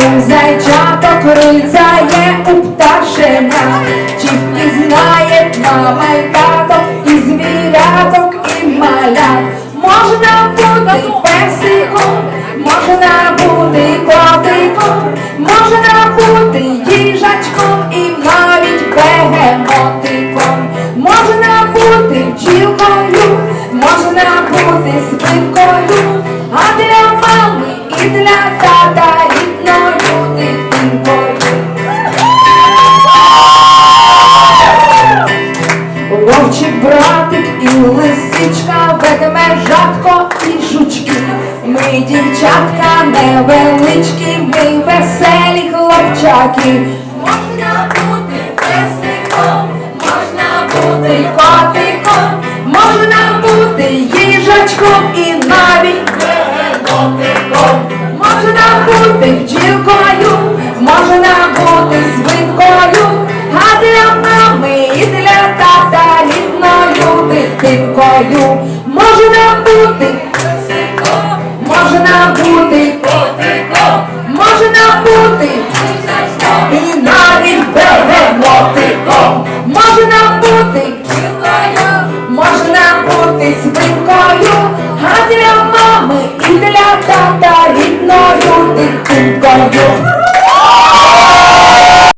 зайчаток крильця є у пташеня, чи впізнає мама й тато і звіряток, і малят. Можна бути песиком, можна бути котиком, можна бути їжачком і навіть бегемотиком. Можна бути бджілкою, можна бути свинкою, а для мами і для тата лисичка, ведмежатко і жучки. Ми дівчатка невеличкі, ми веселі хлопчаки. Можна бути песиком, можна бути котиком, можна бути їжачком і навіть бегемотиком. Можна бути рідною. Можна бути можна бути можна бути і навіть бегемотиком. Можна бути можна бути свинкою, а для мами і для тата рідною дитинкою.